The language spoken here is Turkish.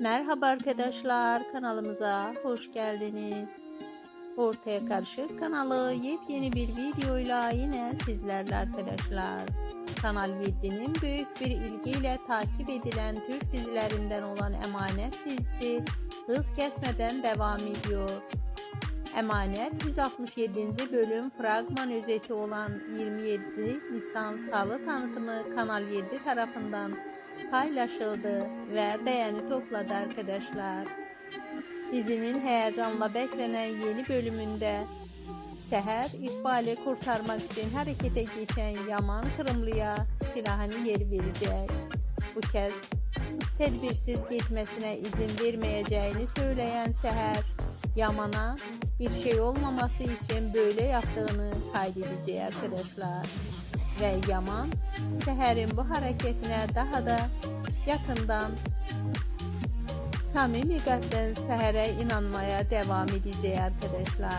Merhaba arkadaşlar kanalımıza hoş geldiniz. Ortaya Karışık kanalı yepyeni bir videoyla yine sizlerle arkadaşlar. Kanal 7'nin büyük bir ilgiyle takip edilen Türk dizilerinden olan Emanet dizisi hız kesmeden devam ediyor. Emanet 167. bölüm fragman özeti olan 27 Nisan Salı tanıtımı Kanal 7 tarafından paylaşıldı ve beğeni topladı arkadaşlar. Dizinin heyecanla beklenen yeni bölümünde Seher İkbal'i kurtarmak için harekete geçen Yaman Kırımlı'ya silahını yer verecek. Bu kez tedbirsiz gitmesine izin vermeyeceğini söyleyen Seher, Yaman'a bir şey olmaması için böyle yaptığını kaydedecek arkadaşlar. Ve Yaman, Seher'in bu hareketine daha da yakından samimi kalpten Seher'e inanmaya devam edecek arkadaşlar.